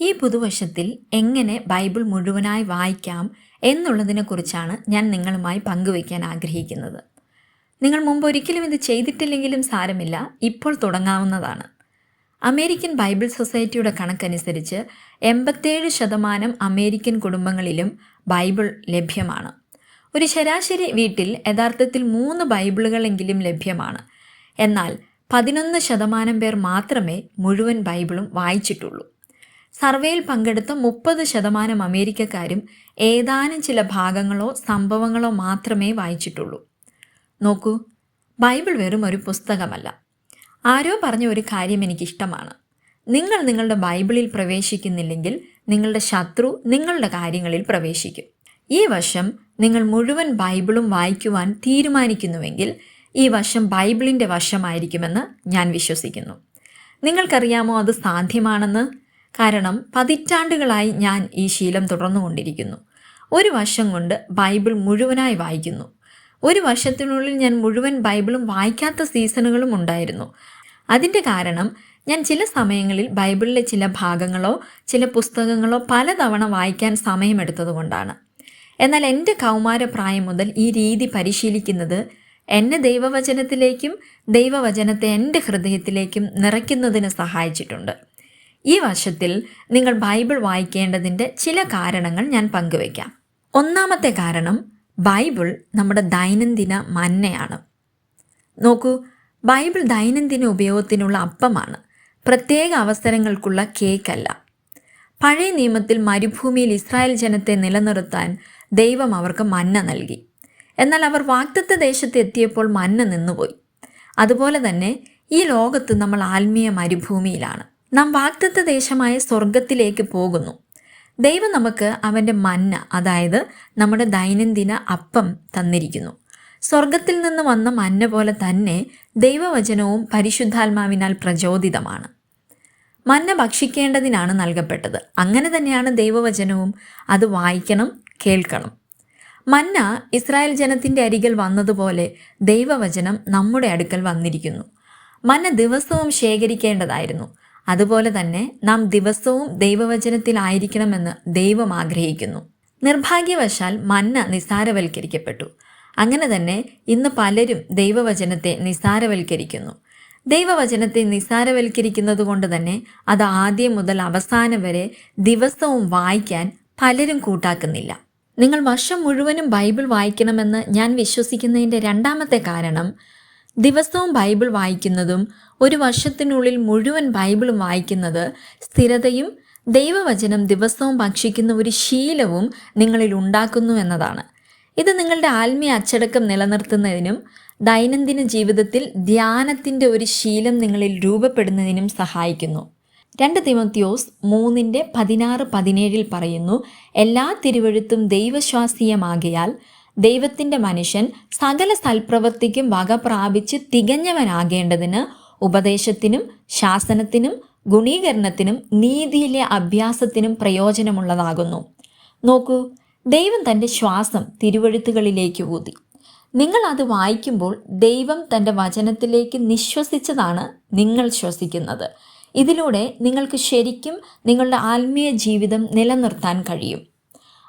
ഈ പുതുവർഷത്തിൽ എങ്ങനെ ബൈബിൾ മുഴുവനായി വായിക്കാം എന്നുള്ളതിനെക്കുറിച്ചാണ് ഞാൻ നിങ്ങളുമായി പങ്കുവയ്ക്കാൻ ആഗ്രഹിക്കുന്നത്. നിങ്ങൾ മുമ്പ് ഒരിക്കലും ഇത് ചെയ്തിട്ടില്ലെങ്കിലും സാരമില്ല ഇപ്പോൾ തുടങ്ങാവുന്നതാണ്. അമേരിക്കൻ ബൈബിൾ സൊസൈറ്റിയുടെ കണക്കനുസരിച്ച് എൺപത്തേഴ് ശതമാനം അമേരിക്കൻ കുടുംബങ്ങളിലും ബൈബിൾ ലഭ്യമാണ്. ഒരു ശരാശരി വീട്ടിൽ യഥാർത്ഥത്തിൽ മൂന്ന് ബൈബിളുകളെങ്കിലും ലഭ്യമാണ്. എന്നാൽ പതിനൊന്ന് ശതമാനം പേർ മാത്രമേ മുഴുവൻ ബൈബിളും വായിച്ചിട്ടുള്ളൂ. സർവേയിൽ പങ്കെടുത്ത മുപ്പത് ശതമാനം അമേരിക്കക്കാരും ഏതാനും ചില ഭാഗങ്ങളോ സംഭവങ്ങളോ മാത്രമേ വായിച്ചിട്ടുള്ളൂ. നോക്കൂ ബൈബിൾ വെറും ഒരു പുസ്തകമല്ല. ആരോ പറഞ്ഞ ഒരു കാര്യം എനിക്കിഷ്ടമാണ്. നിങ്ങൾ നിങ്ങളുടെ ബൈബിളിൽ പ്രവേശിക്കുന്നില്ലെങ്കിൽ നിങ്ങളുടെ ശത്രു നിങ്ങളുടെ കാര്യങ്ങളിൽ പ്രവേശിക്കും. ഈ വർഷം നിങ്ങൾ മുഴുവൻ ബൈബിളും വായിക്കുവാൻ തീരുമാനിക്കുന്നുവെങ്കിൽ ഈ വർഷം ബൈബിളിന്റെ വർഷമായിരിക്കുമെന്ന് ഞാൻ വിശ്വസിക്കുന്നു. നിങ്ങൾക്കറിയാമോ അത് സാധ്യമാണെന്ന്? കാരണം പതിറ്റാണ്ടുകളായി ഞാൻ ഈ ശീലം തുടർന്നുകൊണ്ടിരിക്കുന്നു. ഒരു വർഷം കൊണ്ട് ബൈബിൾ മുഴുവനായി വായിക്കുന്നു. ഒരു വർഷത്തിനുള്ളിൽ ഞാൻ മുഴുവൻ ബൈബിളും വായിക്കാത്ത സീസണുകളും ഉണ്ടായിരുന്നു. അതിന്റെ കാരണം ഞാൻ ചില സമയങ്ങളിൽ ബൈബിളിലെ ചില ഭാഗങ്ങളോ ചില പുസ്തകങ്ങളോ പലതവണ വായിക്കാൻ സമയമെടുത്തതുകൊണ്ടാണ്. എന്നാൽ എന്റെ കൗമാരപ്രായം മുതൽ ഈ രീതി പരിശീലിക്കുന്നത് എന്നെ ദൈവവചനത്തിലേക്കും ദൈവവചനത്തെ എന്റെ ഹൃദയത്തിലേക്കും നിറയ്ക്കുന്നതിന് സഹായിച്ചിട്ടുണ്ട്. ഈ വർഷത്തിൽ നിങ്ങൾ ബൈബിൾ വായിക്കേണ്ടതിന്റെ ചില കാരണങ്ങൾ ഞാൻ പങ്കുവയ്ക്കാം. ഒന്നാമത്തെ കാരണം ബൈബിൾ നമ്മുടെ ദൈനംദിന മന്നയാണ്. നോക്കൂ ബൈബിൾ ദൈനംദിന ഉപയോഗത്തിനുള്ള അപ്പമാണ്. പ്രത്യേക അവസരങ്ങൾക്കുള്ള കേക്കല്ല. പഴയ നിയമത്തിൽ മരുഭൂമിയിൽ ഇസ്രായേൽ ജനത്തെ നിലനിർത്താൻ ദൈവം അവർക്ക് മന്ന നൽകി. എന്നാൽ അവർ വാക്തത്വ ദേശത്ത് എത്തിയപ്പോൾ മന്ന നിന്നുപോയി. അതുപോലെ തന്നെ ഈ ലോകത്ത് നമ്മൾ ആത്മീയ മരുഭൂമിയിലാണ്. നാം വാക്തത്വ ദേശമായ സ്വർഗത്തിലേക്ക് പോകുന്നു. ദൈവം നമുക്ക് അവന്റെ മന്ന അതായത് നമ്മുടെ ദൈനംദിന അപ്പം തന്നിരിക്കുന്നു. സ്വർഗത്തിൽ നിന്ന് വന്ന മന്ന പോലെ തന്നെ ദൈവവചനവും പരിശുദ്ധാത്മാവിനാൽ പ്രചോദിതമാണ്. മന്ന ഭക്ഷിക്കേണ്ടതിനാണ് നൽകപ്പെട്ടത്. അങ്ങനെ തന്നെയാണ് ദൈവവചനവും അത് വായിക്കണം കേൾക്കണം. മന്ന ഇസ്രായേൽ ജനത്തിന്റെ അരികിൽ വന്നതുപോലെ ദൈവവചനം നമ്മുടെ അടുക്കൽ വന്നിരിക്കുന്നു. മന്ന ദിവസവും ശേഖരിക്കേണ്ടതായിരുന്നു. അതുപോലെ തന്നെ നാം ദിവസവും ദൈവവചനത്തിലായിരിക്കണമെന്ന് ദൈവം ആഗ്രഹിക്കുന്നു. നിർഭാഗ്യവശാൽ മന്ന നിസാരവൽക്കരിക്കപ്പെട്ടു. അങ്ങനെ തന്നെ ഇന്ന് പലരും ദൈവവചനത്തെ നിസാരവൽക്കരിക്കുന്നു. ദൈവവചനത്തെ നിസാരവൽക്കരിക്കുന്നത് കൊണ്ട് തന്നെ അത് ആദ്യം മുതൽ അവസാനം വരെ ദിവസവും വായിക്കാൻ പലരും കൂട്ടാക്കുന്നില്ല. നിങ്ങൾ വർഷം മുഴുവനും ബൈബിൾ വായിക്കണമെന്ന് ഞാൻ വിശ്വസിക്കുന്നതിന്റെ രണ്ടാമത്തെ കാരണം ദിവസവും ബൈബിൾ വായിക്കുന്നതും ഒരു വർഷത്തിനുള്ളിൽ മുഴുവൻ ബൈബിളും വായിക്കുന്നത് സ്ഥിരതയും ദൈവവചനം ദിവസവും ഭക്ഷിക്കുന്ന ഒരു ശീലവും നിങ്ങളിൽ ഉണ്ടാക്കുന്നു എന്നതാണ്. ഇത് നിങ്ങളുടെ ആത്മീയ അച്ചടക്കം നിലനിർത്തുന്നതിനും ദൈനംദിന ജീവിതത്തിൽ ധ്യാനത്തിന്റെ ഒരു ശീലം നിങ്ങളിൽ രൂപപ്പെടുന്നതിനും സഹായിക്കുന്നു. രണ്ട് തിമത്യോസ് മൂന്നിന്റെ പതിനാറ് പതിനേഴിൽ പറയുന്നു എല്ലാ തിരുവഴുത്തും ദൈവശ്വാസീയമാകിയാൽ ദൈവത്തിന്റെ മനുഷ്യൻ സകല സൽപ്രവൃത്തിക്കും വക പ്രാപിച്ച് തികഞ്ഞവനാകേണ്ടതിന് ഉപദേശത്തിനും ശാസനത്തിനും ഗുണീകരണത്തിനും നീതിയിലെ അഭ്യാസത്തിനും പ്രയോജനമുള്ളതാകുന്നു. നോക്കൂ ദൈവം തന്റെ ശ്വാസം തിരുവഴുത്തുകളിലേക്ക് ഊതി. നിങ്ങൾ അത് വായിക്കുമ്പോൾ ദൈവം തന്റെ വചനത്തിലേക്ക് നിശ്വസിച്ചതാണ് നിങ്ങൾ ശ്വസിക്കുന്നത്. ഇതിലൂടെ നിങ്ങൾക്ക് ശരിക്കും നിങ്ങളുടെ ആത്മീയ ജീവിതം നിലനിർത്താൻ കഴിയും.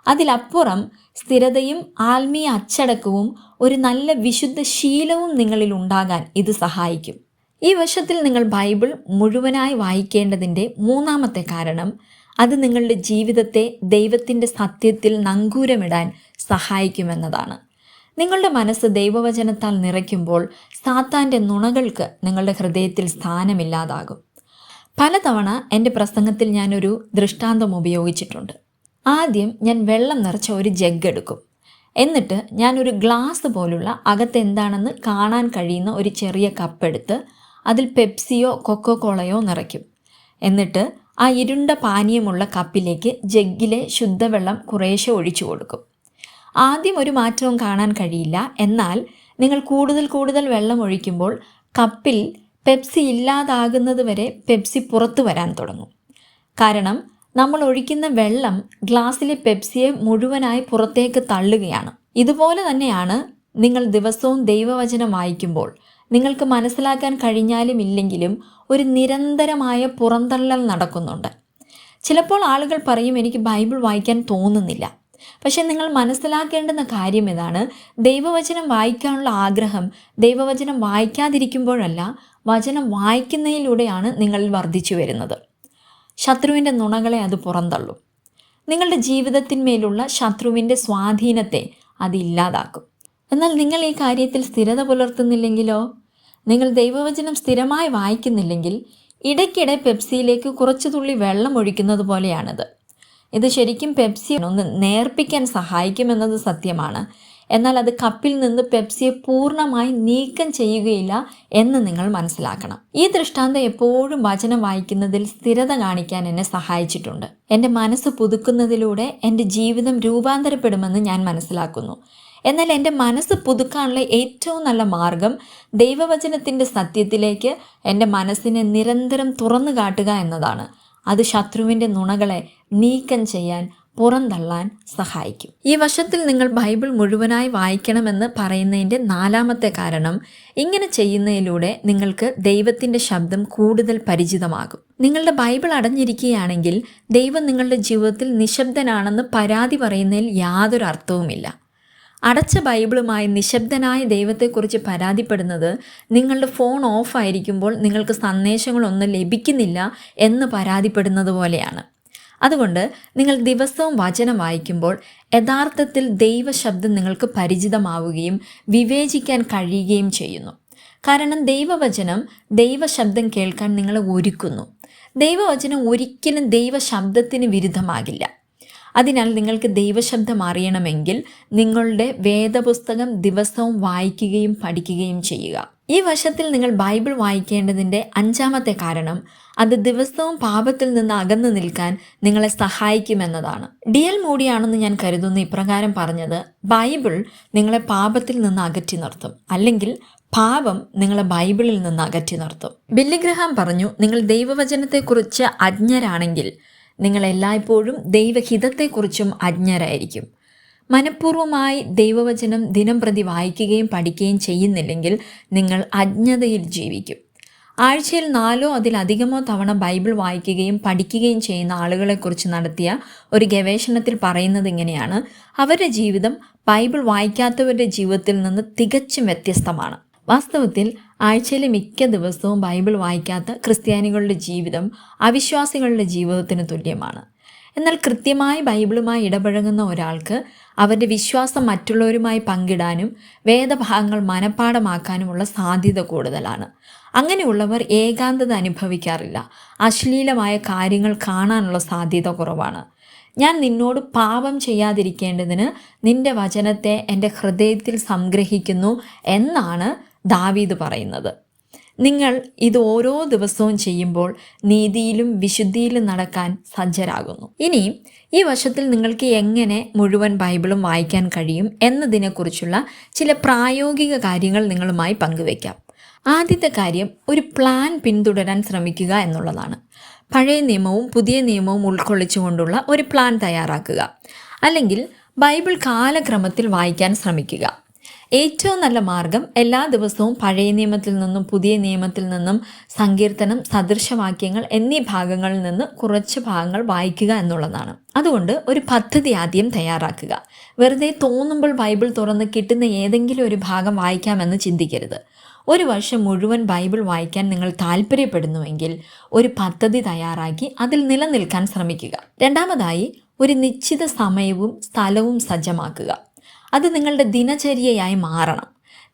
അതിലപ്പുറം സ്ഥിരതയും ആത്മീയ അച്ചടക്കവും ഒരു നല്ല വിശുദ്ധ ശീലവും നിങ്ങളിൽ ഉണ്ടാകാൻ ഇത് സഹായിക്കും. ഈ വശത്തിൽ നിങ്ങൾ ബൈബിൾ മുഴുവനായി വായിക്കേണ്ടതിന്റെ മൂന്നാമത്തെ കാരണം അത് നിങ്ങളുടെ ജീവിതത്തെ ദൈവത്തിന്റെ സത്യത്തിൽ നങ്കൂരമിടാൻ സഹായിക്കുമെന്നതാണ്. നിങ്ങളുടെ മനസ്സ് ദൈവവചനത്താൽ നിറയ്ക്കുമ്പോൾ സാത്താന്റെ നുണകൾക്ക് നിങ്ങളുടെ ഹൃദയത്തിൽ സ്ഥാനമില്ലാതാകും. പലതവണ എന്റെ പ്രസംഗത്തിൽ ഞാനൊരു ദൃഷ്ടാന്തം ഉപയോഗിച്ചിട്ടുണ്ട്. ആദ്യം ഞാൻ വെള്ളം നിറച്ച ഒരു ജഗ് എടുക്കും. എന്നിട്ട് ഞാനൊരു ഗ്ലാസ് പോലുള്ള അകത്ത് എന്താണെന്ന് കാണാൻ കഴിയുന്ന ഒരു ചെറിയ കപ്പെടുത്ത് അതിൽ പെപ്സിയോ കൊക്കോ കോളയോ നിറയ്ക്കും. എന്നിട്ട് ആ ഇരുണ്ട പാനീയമുള്ള കപ്പിലേക്ക് ജഗ്ഗിലെ ശുദ്ധവെള്ളം കുറേശ്ശെ ഒഴിച്ചു കൊടുക്കും. ആദ്യം ഒരു മാറ്റവും കാണാൻ കഴിയില്ല. എന്നാൽ നിങ്ങൾ കൂടുതൽ കൂടുതൽ വെള്ളം ഒഴിക്കുമ്പോൾ കപ്പിൽ പെപ്സി ഇല്ലാതാകുന്നത് വരെ പെപ്സി പുറത്തു വരാൻ തുടങ്ങും. കാരണം നമ്മൾ ഒഴിക്കുന്ന വെള്ളം ഗ്ലാസ്സിലെ പെപ്സിയെ മുഴുവനായി പുറത്തേക്ക് തള്ളുകയാണ്. ഇതുപോലെ തന്നെയാണ് നിങ്ങൾ ദിവസവും ദൈവവചനം വായിക്കുമ്പോൾ. നിങ്ങൾക്ക് മനസ്സിലാക്കാൻ കഴിഞ്ഞാലും ഇല്ലെങ്കിലും ഒരു നിരന്തരമായ പുറന്തള്ളൽ നടക്കുന്നുണ്ട്. ചിലപ്പോൾ ആളുകൾ പറയും എനിക്ക് ബൈബിൾ വായിക്കാൻ തോന്നുന്നില്ല. പക്ഷെ നിങ്ങൾ മനസ്സിലാക്കേണ്ടുന്ന കാര്യം ഇതാണ്. ദൈവവചനം വായിക്കാനുള്ള ആഗ്രഹം ദൈവവചനം വായിക്കാതിരിക്കുമ്പോഴല്ല വചനം വായിക്കുന്നതിലൂടെയാണ് നിങ്ങളിൽ വർദ്ധിച്ചു വരുന്നത്. ശത്രുവിന്റെ നുണകളെ അത് പുറന്തള്ളും. നിങ്ങളുടെ ജീവിതത്തിന്മേലുള്ള ശത്രുവിന്റെ സ്വാധീനത്തെ അത് ഇല്ലാതാക്കും. എന്നാൽ നിങ്ങൾ ഈ കാര്യത്തിൽ സ്ഥിരത പുലർത്തുന്നില്ലെങ്കിലോ? നിങ്ങൾ ദൈവവചനം സ്ഥിരമായി വായിക്കുന്നില്ലെങ്കിൽ ഇടയ്ക്കിടെ പെപ്സിയിലേക്ക് കുറച്ചു തുള്ളി വെള്ളം ഒഴിക്കുന്നത് പോലെയാണിത്. ഇത് ശരിക്കും പെപ്സി ഒന്ന് നേർപ്പിക്കാൻ സഹായിക്കുമെന്നത് സത്യമാണ്. എന്നാൽ അത് കപ്പിൽ നിന്ന് പെപ്സിയെ പൂർണമായി നീക്കം ചെയ്യുകയില്ല എന്ന് നിങ്ങൾ മനസ്സിലാക്കണം. ഈ ദൃഷ്ടാന്തം എപ്പോഴും വചനം വായിക്കുന്നതിൽ സ്ഥിരത കാണിക്കാൻ എന്നെ സഹായിച്ചിട്ടുണ്ട്. എന്റെ മനസ്സ് പുതുക്കുന്നതിലൂടെ എന്റെ ജീവിതം രൂപാന്തരപ്പെടുമെന്ന് ഞാൻ മനസ്സിലാക്കുന്നു. എന്നാൽ എന്റെ മനസ്സ് പുതുക്കാനുള്ള ഏറ്റവും നല്ല മാർഗം ദൈവവചനത്തിന്റെ സത്യത്തിലേക്ക് എന്റെ മനസ്സിനെ നിരന്തരം തുറന്നു കാട്ടുക എന്നതാണ്. അത് ശത്രുവിന്റെ നുണകളെ നീക്കം ചെയ്യാൻ പുറന്തള്ളാൻ സഹായിക്കും. ഈ വശത്തിൽ നിങ്ങൾ ബൈബിൾ മുഴുവനായി വായിക്കണമെന്ന് പറയുന്നതിന്റെ നാലാമത്തെ കാരണം ഇങ്ങനെ ചെയ്യുന്നതിലൂടെ നിങ്ങൾക്ക് ദൈവത്തിന്റെ ശബ്ദം കൂടുതൽ പരിചിതമാകും. നിങ്ങളുടെ ബൈബിൾ അടഞ്ഞിരിക്കുകയാണെങ്കിൽ ദൈവം നിങ്ങളുടെ ജീവിതത്തിൽ നിശബ്ദനാണെന്ന് പരാതി പറയുന്നതിൽ യാതൊരു അർത്ഥവുമില്ല. അടച്ച ബൈബിളുമായി നിശബ്ദനായ ദൈവത്തെക്കുറിച്ച് പരാതിപ്പെടുന്നത് നിങ്ങളുടെ ഫോൺ ഓഫ് ആയിരിക്കുമ്പോൾ നിങ്ങൾക്ക് സന്ദേശങ്ങളൊന്നും ലഭിക്കുന്നില്ല എന്ന് പരാതിപ്പെടുന്നത് പോലെയാണ്. അതുകൊണ്ട് നിങ്ങൾ ദിവസവും വചനം വായിക്കുമ്പോൾ യഥാർത്ഥത്തിൽ ദൈവശബ്ദം നിങ്ങൾക്ക് പരിചിതമാവുകയും വിവേചിക്കാൻ കഴിയുകയും ചെയ്യുന്നു. കാരണം ദൈവവചനം ദൈവശബ്ദം കേൾക്കാൻ നിങ്ങളെ ഒരുക്കുന്നു. ദൈവവചനം ഒരിക്കലും ദൈവശബ്ദത്തിന് വിരുദ്ധമാകില്ല. അതിനാൽ നിങ്ങൾക്ക് ദൈവശബ്ദം അറിയണമെങ്കിൽ നിങ്ങളുടെ വേദപുസ്തകം ദിവസവും വായിക്കുകയും പഠിക്കുകയും ചെയ്യുക. ഈ വശത്തിൽ നിങ്ങൾ ബൈബിൾ വായിക്കേണ്ടതിന്റെ അഞ്ചാമത്തെ കാരണം അത് ദിവസവും പാപത്തിൽ നിന്ന് അകന്നു നിൽക്കാൻ നിങ്ങളെ സഹായിക്കുമെന്നതാണ്. ഡി എൽ മൂടിയാണെന്ന് ഞാൻ കരുതുന്ന ഇപ്രകാരം പറഞ്ഞത് ബൈബിൾ നിങ്ങളെ പാപത്തിൽ നിന്ന് അകറ്റി നിർത്തും അല്ലെങ്കിൽ പാപം നിങ്ങളെ ബൈബിളിൽ നിന്ന് അകറ്റി നിർത്തും. ബില്ലിഗ്രഹാം പറഞ്ഞു നിങ്ങൾ ദൈവവചനത്തെക്കുറിച്ച് അജ്ഞരാണെങ്കിൽ നിങ്ങൾ എല്ലായ്പ്പോഴും ദൈവഹിതത്തെക്കുറിച്ചും അജ്ഞരായിരിക്കും. മനഃപൂർവമായി ദൈവവചനം ദിനം പ്രതി വായിക്കുകയും പഠിക്കുകയും ചെയ്യുന്നില്ലെങ്കിൽ നിങ്ങൾ അജ്ഞതയിൽ ജീവിക്കും. ആഴ്ചയിൽ നാലോ അതിലധികമോ തവണ ബൈബിൾ വായിക്കുകയും പഠിക്കുകയും ചെയ്യുന്ന ആളുകളെക്കുറിച്ച് നടത്തിയ ഒരു ഗവേഷണത്തിൽ പറയുന്നത് ഇങ്ങനെയാണ്. അവരുടെ ജീവിതം ബൈബിൾ വായിക്കാത്തവരുടെ ജീവിതത്തിൽ നിന്ന് തികച്ചും വ്യത്യസ്തമാണ്. വാസ്തവത്തിൽ ആഴ്ചയിലെ മിക്ക ദിവസവും ബൈബിൾ വായിക്കാത്ത ക്രിസ്ത്യാനികളുടെ ജീവിതം അവിശ്വാസികളുടെ ജീവിതത്തിന് തുല്യമാണ്. എന്നാൽ കൃത്യമായി ബൈബിളുമായി ഇടപഴകുന്ന ഒരാൾക്ക് അവരുടെ വിശ്വാസം മറ്റുള്ളവരുമായി പങ്കിടാനും വേദഭാഗങ്ങൾ മനഃപ്പാടമാക്കാനുമുള്ള സാധ്യത കൂടുതലാണ്. അങ്ങനെയുള്ളവർ ഏകാന്തത അനുഭവിക്കാറില്ല. അശ്ലീലമായ കാര്യങ്ങൾ കാണാനുള്ള സാധ്യത കുറവാണ്. ഞാൻ നിന്നോട് പാപം ചെയ്യാതിരിക്കേണ്ടതിന് നിന്റെ വചനത്തെ എന്റെ ഹൃദയത്തിൽ സംഗ്രഹിക്കുന്നു എന്നാണ് ദാവീദ് പറയുന്നത്. നിങ്ങൾ ഇത് ഓരോ ദിവസവും ചെയ്യുമ്പോൾ നീതിയിലും വിശുദ്ധിയിലും നടക്കാൻ സജ്ജരാകുന്നു. ഇനി ഈ വർഷത്തിൽ നിങ്ങൾക്ക് എങ്ങനെ മുഴുവൻ ബൈബിളും വായിക്കാൻ കഴിയും എന്നതിനെക്കുറിച്ചുള്ള ചില പ്രായോഗിക കാര്യങ്ങൾ നിങ്ങളുമായി പങ്കുവയ്ക്കാം. ആദ്യത്തെ കാര്യം ഒരു പ്ലാൻ പിന്തുടരാൻ ശ്രമിക്കുക എന്നുള്ളതാണ്. പഴയ നിയമവും പുതിയ നിയമവും ഉൾക്കൊള്ളിച്ചുകൊണ്ടുള്ള ഒരു പ്ലാൻ തയ്യാറാക്കുക. അല്ലെങ്കിൽ ബൈബിൾ കാലക്രമത്തിൽ വായിക്കാൻ ശ്രമിക്കുക. ഏറ്റവും നല്ല മാർഗം എല്ലാ ദിവസവും പഴയ നിയമത്തിൽ നിന്നും പുതിയ നിയമത്തിൽ നിന്നും സങ്കീർത്തനം സദൃശവാക്യങ്ങൾ എന്നീ ഭാഗങ്ങളിൽ നിന്ന് കുറച്ച് ഭാഗങ്ങൾ വായിക്കുക എന്നുള്ളതാണ്. അതുകൊണ്ട് ഒരു പദ്ധതി ആദ്യം തയ്യാറാക്കുക. വെറുതെ തോന്നുമ്പോൾ ബൈബിൾ തുറന്ന് കിട്ടുന്ന ഏതെങ്കിലും ഒരു ഭാഗം വായിക്കാമെന്ന് ചിന്തിക്കരുത്. ഒരു വർഷം മുഴുവൻ ബൈബിൾ വായിക്കാൻ നിങ്ങൾ താല്പര്യപ്പെടുന്നുവെങ്കിൽ ഒരു പദ്ധതി തയ്യാറാക്കി അതിൽ നിലനിൽക്കാൻ ശ്രമിക്കുക. രണ്ടാമതായി ഒരു നിശ്ചിത സമയവും സ്ഥലവും സജ്ജമാക്കുക. അത് നിങ്ങളുടെ ദിനചര്യയായി മാറണം.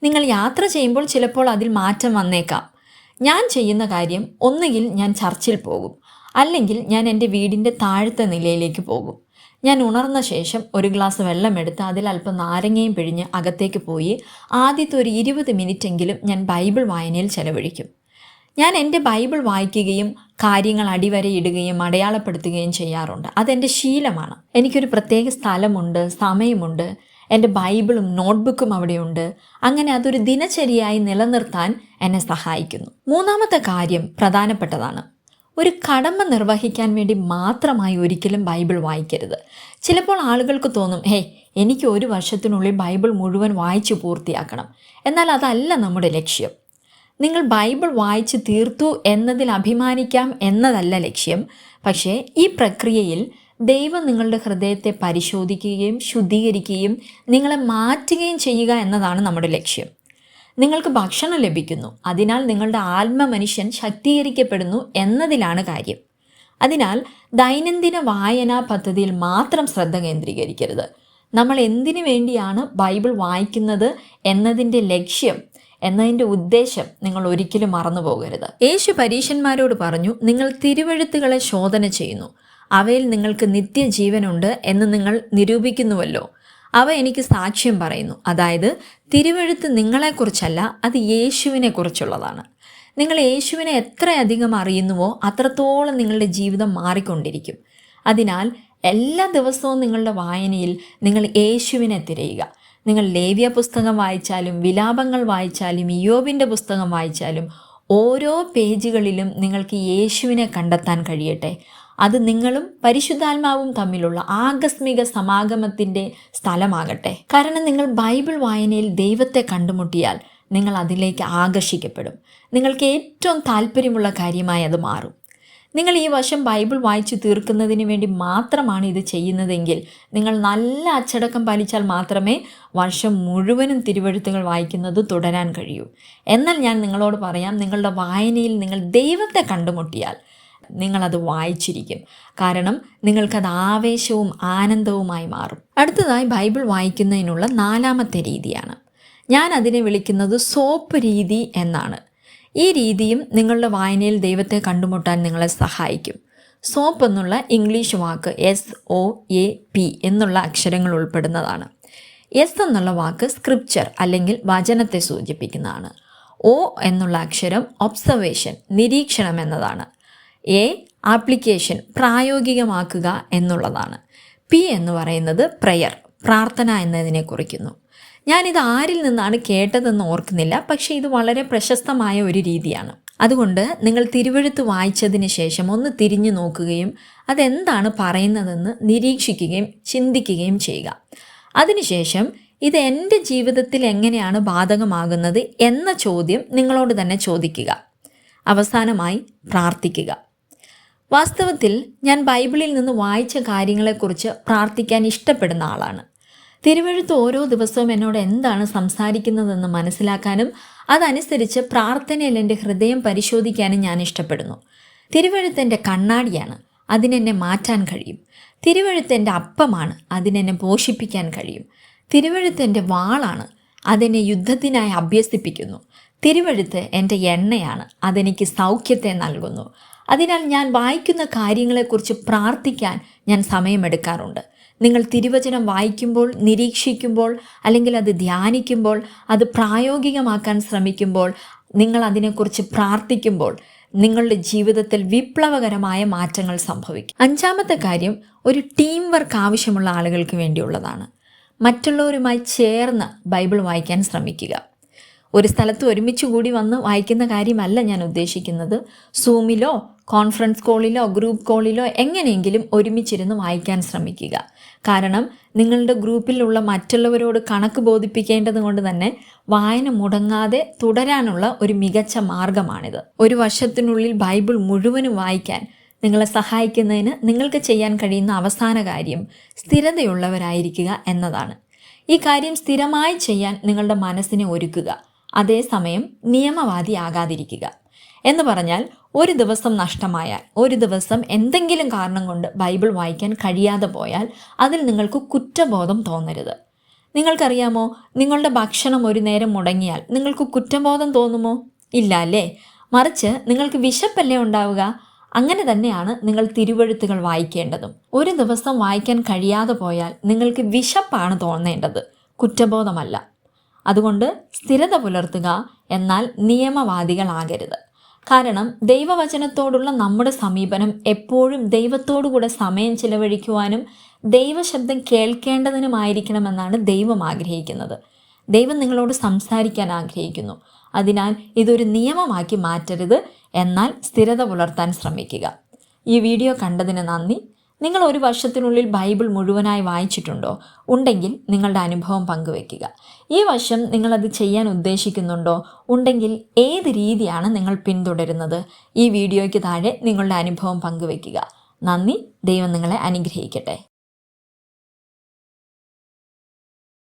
നിങ്ങൾ യാത്ര ചെയ്യുമ്പോൾ ചിലപ്പോൾ അതിൽ മാറ്റം വന്നേക്കാം. ഞാൻ ചെയ്യുന്ന കാര്യം ഒന്നുകിൽ ഞാൻ ചർച്ചിൽ പോകും. അല്ലെങ്കിൽ ഞാൻ എന്റെ വീടിന്റെ താഴത്തെ നിലയിലേക്ക് പോകും. ഞാൻ ഉണർന്ന ശേഷം ഒരു ഗ്ലാസ് വെള്ളമെടുത്ത് അതിൽ അല്പം നാരങ്ങയും പിഴിഞ്ഞ് അകത്തേക്ക് പോയി ആദ്യത്തെ ഒരു ഇരുപത് മിനിറ്റെങ്കിലും ഞാൻ ബൈബിൾ വായനയിൽ ചെലവഴിക്കും. ഞാൻ എന്റെ ബൈബിൾ വായിക്കുകയും കാര്യങ്ങൾ അടിവരയിടുകയും അടയാളപ്പെടുത്തുകയും ചെയ്യാറുണ്ട്. അതെന്റെ ശീലമാണ്. എനിക്കൊരു പ്രത്യേക സ്ഥലമുണ്ട് സമയമുണ്ട്. എന്റെ ബൈബിളും നോട്ട്ബുക്കും അവിടെയുണ്ട്. അങ്ങനെ അതൊരു ദിനചര്യയായി നിലനിർത്താൻ എന്നെ സഹായിക്കുന്നു. മൂന്നാമത്തെ കാര്യം പ്രധാനപ്പെട്ടതാണ്. ഒരു കടമ നിർവഹിക്കാൻ വേണ്ടി മാത്രമായി ഒരിക്കലും ബൈബിൾ വായിക്കരുത്. ചിലപ്പോൾ ആളുകൾക്ക് തോന്നും ഹേയ് എനിക്ക് ഒരു വർഷത്തിനുള്ളിൽ ബൈബിൾ മുഴുവൻ വായിച്ചു പൂർത്തിയാക്കണം. എന്നാൽ അതല്ല നമ്മുടെ ലക്ഷ്യം. നിങ്ങൾ ബൈബിൾ വായിച്ച് തീർത്തു എന്നതിൽ അഭിമാനിക്കാം എന്നതല്ല ലക്ഷ്യം. പക്ഷേ ഈ പ്രക്രിയയിൽ ദൈവം നിങ്ങളുടെ ഹൃദയത്തെ പരിശോധിക്കുകയും ശുദ്ധീകരിക്കുകയും നിങ്ങളെ മാറ്റുകയും ചെയ്യുക എന്നതാണ് നമ്മുടെ ലക്ഷ്യം. നിങ്ങൾക്ക് ഭക്ഷണം ലഭിക്കുന്നു. അതിനാൽ നിങ്ങളുടെ ആത്മ മനുഷ്യൻ ശക്തീകരിക്കപ്പെടുന്നു എന്നതിലാണ് കാര്യം. അതിനാൽ ദൈനംദിന വായനാ പദ്ധതിയിൽ മാത്രം ശ്രദ്ധ കേന്ദ്രീകരിക്കരുത്. നമ്മൾ എന്തിനു വേണ്ടിയാണ് ബൈബിൾ വായിക്കുന്നത് എന്നതിന്റെ ലക്ഷ്യം എന്നതിന്റെ ഉദ്ദേശം നിങ്ങൾ ഒരിക്കലും മറന്നു പോകരുത് യേശു പരീശന്മാരോട് പറഞ്ഞു നിങ്ങൾ തിരുവഴുത്തുകളെ ശോധന ചെയ്യുന്നു. അവയിൽ നിങ്ങൾക്ക് നിത്യജീവനുണ്ട് എന്ന് നിങ്ങൾ നിരൂപിക്കുന്നുവല്ലോ. അവ എനിക്ക് സാക്ഷ്യം പറയുന്നു. അതായത് തിരുവഴുത്ത് നിങ്ങളെക്കുറിച്ചല്ല അത് യേശുവിനെ കുറിച്ചുള്ളതാണ് നിങ്ങൾ യേശുവിനെ എത്രയധികം അറിയുന്നുവോ അത്രത്തോളം നിങ്ങളുടെ ജീവിതം മാറിക്കൊണ്ടിരിക്കും. അതിനാൽ എല്ലാ ദിവസവും നിങ്ങളുടെ വായനയിൽ നിങ്ങൾ യേശുവിനെ തിരയുക. നിങ്ങൾ ലേവ്യ പുസ്തകം വായിച്ചാലും വിലാപങ്ങൾ വായിച്ചാലും ഇയോബിന്റെ പുസ്തകം വായിച്ചാലും ഓരോ പേജുകളിലും നിങ്ങൾക്ക് യേശുവിനെ കണ്ടെത്താൻ കഴിയട്ടെ. അത് നിങ്ങളും പരിശുദ്ധാത്മാവും തമ്മിലുള്ള ആകസ്മിക സമാഗമത്തിന്റെ സ്ഥലമാകട്ടെ. കാരണം നിങ്ങൾ ബൈബിൾ വായനയിൽ ദൈവത്തെ കണ്ടുമുട്ടിയാൽ നിങ്ങൾ അതിലേക്ക് ആകർഷിക്കപ്പെടും. നിങ്ങൾക്ക് ഏറ്റവും താല്പര്യമുള്ള കാര്യമായി അത് മാറും. നിങ്ങൾ ഈ വശം ബൈബിൾ വായിച്ചു തീർക്കുന്നതിന് വേണ്ടി മാത്രമാണ് ഇത് ചെയ്യുന്നതെങ്കിൽ നിങ്ങൾ നല്ല അച്ചടക്കം പാലിച്ചാൽ മാത്രമേ വർഷം മുഴുവനും തിരുവഴുത്തുകൾ വായിക്കുന്നത് തുടരാൻ കഴിയൂ. എന്നാൽ ഞാൻ നിങ്ങളോട് പറയാം നിങ്ങളുടെ വായനയിൽ നിങ്ങൾ ദൈവത്തെ കണ്ടുമുട്ടിയാൽ നിങ്ങളത് വായിച്ചിരിക്കും. കാരണം നിങ്ങൾക്കത് ആവേശവും ആനന്ദവുമായി മാറും. അടുത്തതായി ബൈബിൾ വായിക്കുന്നതിനുള്ള നാലാമത്തെ രീതിയാണ്. ഞാൻ അതിനെ വിളിക്കുന്നത് സോപ്പ് രീതി എന്നാണ്. ഈ രീതിയും നിങ്ങളുടെ വായനയിൽ ദൈവത്തെ കണ്ടുമുട്ടാൻ നിങ്ങളെ സഹായിക്കും. സോപ്പ് എന്നുള്ള ഇംഗ്ലീഷ് വാക്ക് എസ് ഒ എ പി എന്നുള്ള അക്ഷരങ്ങൾ ഉൾപ്പെടുന്നതാണ്. എസ് എന്നുള്ള വാക്ക് സ്ക്രിപ്ചർ അല്ലെങ്കിൽ വചനത്തെ സൂചിപ്പിക്കുന്നതാണ്. ഒ എന്നുള്ള അക്ഷരം ഒബ്സർവേഷൻ നിരീക്ഷണം എന്നതാണ്. എ ആപ്ലിക്കേഷൻ പ്രായോഗികമാക്കുക എന്നുള്ളതാണ്. പി എന്ന് പറയുന്നത് പ്രയർ പ്രാർത്ഥന എന്നതിനെ കുറിക്കുന്നു. ഞാനിത് ആരിൽ നിന്നാണ് കേട്ടതെന്ന് ഓർക്കുന്നില്ല പക്ഷേ ഇത് വളരെ പ്രശസ്തമായ ഒരു രീതിയാണ്. അതുകൊണ്ട് നിങ്ങൾ തിരുവഴുത്ത് വായിച്ചതിന് ശേഷം ഒന്ന് തിരിഞ്ഞു നോക്കുകയും അതെന്താണ് പറയുന്നതെന്ന് നിരീക്ഷിക്കുകയും ചിന്തിക്കുകയും ചെയ്യുക. അതിനുശേഷം ഇത് എന്റെ ജീവിതത്തിൽ എങ്ങനെയാണ് ബാധകമാകുന്നത് എന്ന ചോദ്യം നിങ്ങളോട് തന്നെ ചോദിക്കുക. അവസാനമായി പ്രാർത്ഥിക്കുക. വാസ്തവത്തിൽ ഞാൻ ബൈബിളിൽ നിന്ന് വായിച്ച കാര്യങ്ങളെക്കുറിച്ച് പ്രാർത്ഥിക്കാൻ ഇഷ്ടപ്പെടുന്ന ആളാണ്. തിരുവഴുത്ത് ഓരോ ദിവസവും എന്നോട് എന്താണ് സംസാരിക്കുന്നതെന്ന് മനസ്സിലാക്കാനും അതനുസരിച്ച് പ്രാർത്ഥനയിൽ എന്റെ ഹൃദയം പരിശോധിക്കാനും ഞാൻ ഇഷ്ടപ്പെടുന്നു. തിരുവഴുത്ത് എന്റെ കണ്ണാടിയാണ് അതിനെന്നെ മാറ്റാൻ കഴിയും. തിരുവഴുത്ത് എന്റെ അപ്പമാണ് അതിനെന്നെ പോഷിപ്പിക്കാൻ കഴിയും. തിരുവഴുത്ത് എന്റെ വാളാണ് അതെന്നെ യുദ്ധത്തിനായി അഭ്യസിപ്പിക്കുന്നു. തിരുവഴുത്ത് എന്റെ എണ്ണയാണ് അതെനിക്ക് സൗഖ്യത്തെ നൽകുന്നു. അതിനാൽ ഞാൻ വായിക്കുന്ന കാര്യങ്ങളെക്കുറിച്ച് പ്രാർത്ഥിക്കാൻ ഞാൻ സമയമെടുക്കാറുണ്ട്. നിങ്ങൾ തിരുവചനം വായിക്കുമ്പോൾ നിരീക്ഷിക്കുമ്പോൾ അല്ലെങ്കിൽ അത് ധ്യാനിക്കുമ്പോൾ അത് പ്രായോഗികമാക്കാൻ ശ്രമിക്കുമ്പോൾ നിങ്ങൾ അതിനെക്കുറിച്ച് പ്രാർത്ഥിക്കുമ്പോൾ നിങ്ങളുടെ ജീവിതത്തിൽ വിപ്ലവകരമായ മാറ്റങ്ങൾ സംഭവിക്കും. അഞ്ചാമത്തെ കാര്യം ഒരു ടീം വർക്ക് ആവശ്യമുള്ള ആളുകൾക്ക് വേണ്ടിയുള്ളതാണ്. മറ്റുള്ളവരുമായി ചേർന്ന് ബൈബിൾ വായിക്കാൻ ശ്രമിക്കുക. ഒരു സ്ഥലത്ത് ഒരുമിച്ച് കൂടി വന്ന് വായിക്കുന്ന കാര്യമല്ല ഞാൻ ഉദ്ദേശിക്കുന്നത്. സൂമിലോ കോൺഫറൻസ് കോളിലോ ഗ്രൂപ്പ് കോളിലോ എങ്ങനെയെങ്കിലും ഒരുമിച്ചിരുന്ന് വായിക്കാൻ ശ്രമിക്കുക. കാരണം നിങ്ങളുടെ ഗ്രൂപ്പിലുള്ള മറ്റുള്ളവരോട് കണക്ക് ബോധിപ്പിക്കേണ്ടത് കൊണ്ട് തന്നെ വായന മുടങ്ങാതെ തുടരാനുള്ള ഒരു മികച്ച മാർഗമാണിത്. ഒരു വർഷത്തിനുള്ളിൽ ബൈബിൾ മുഴുവനും വായിക്കാൻ നിങ്ങളെ സഹായിക്കുന്നതിന് നിങ്ങൾക്ക് ചെയ്യാൻ കഴിയുന്ന അവസാന കാര്യം സ്ഥിരതയുള്ളവരായിരിക്കുക എന്നതാണ്. ഈ കാര്യം സ്ഥിരമായി ചെയ്യാൻ നിങ്ങളുടെ മനസ്സിനെ ഒരുക്കുക. അതേസമയം നിയമവാദി ആകാതിരിക്കുക. എന്ന് പറഞ്ഞാൽ ഒരു ദിവസം നഷ്ടമായാൽ ഒരു ദിവസം എന്തെങ്കിലും കാരണം കൊണ്ട് ബൈബിൾ വായിക്കാൻ കഴിയാതെ പോയാൽ അതിൽ നിങ്ങൾക്ക് കുറ്റബോധം തോന്നരുത്. നിങ്ങൾക്കറിയാമോ നിങ്ങളുടെ ഭക്ഷണം ഒരു നേരം മുടങ്ങിയാൽ നിങ്ങൾക്ക് കുറ്റബോധം തോന്നുമോ? ഇല്ല അല്ലേ? മറിച്ച് നിങ്ങൾക്ക് വിശപ്പല്ലേ ഉണ്ടാവുക? അങ്ങനെ തന്നെയാണ് നിങ്ങൾ തിരുവഴുത്തുകൾ വായിക്കേണ്ടതും. ഒരു ദിവസം വായിക്കാൻ കഴിയാതെ പോയാൽ നിങ്ങൾക്ക് വിശപ്പാണ് തോന്നേണ്ടത്. കുറ്റബോധമല്ല. അതുകൊണ്ട് സ്ഥിരത പുലർത്തുക എന്നാൽ നിയമവാദികളാകരുത്. കാരണം ദൈവവചനത്തോടുള്ള നമ്മുടെ സമീപനം എപ്പോഴും ദൈവത്തോടുകൂടെ സമയം ചിലവഴിക്കുവാനും ദൈവശബ്ദം കേൾക്കേണ്ടതിനുമായിരിക്കണമെന്നാണ് ദൈവം ആഗ്രഹിക്കുന്നത്. ദൈവം നിങ്ങളോട് സംസാരിക്കാൻ ആഗ്രഹിക്കുന്നു. അതിനാൽ ഇതൊരു നിയമമാക്കി മാറ്റരുത്. എന്നാൽ സ്ഥിരത പുലർത്താൻ ശ്രമിക്കുക. ഈ വീഡിയോ കണ്ടതിന് നന്ദി. നിങ്ങൾ ഒരു വർഷത്തിനുള്ളിൽ ബൈബിൾ മുഴുവനായി വായിച്ചിട്ടുണ്ടോ? ഉണ്ടെങ്കിൽ നിങ്ങളുടെ അനുഭവം പങ്കുവെക്കുക. ഈ വശം നിങ്ങളത് ചെയ്യാൻ ഉദ്ദേശിക്കുന്നുണ്ടോ? ഉണ്ടെങ്കിൽ ഏത് രീതിയാണ് നിങ്ങൾ പിന്തുടരുന്നത്? ഈ വീഡിയോയ്ക്ക് താഴെ നിങ്ങളുടെ അനുഭവം പങ്കുവയ്ക്കുക. നന്ദി. ദൈവം നിങ്ങളെ അനുഗ്രഹിക്കട്ടെ.